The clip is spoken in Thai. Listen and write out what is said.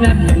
Bye.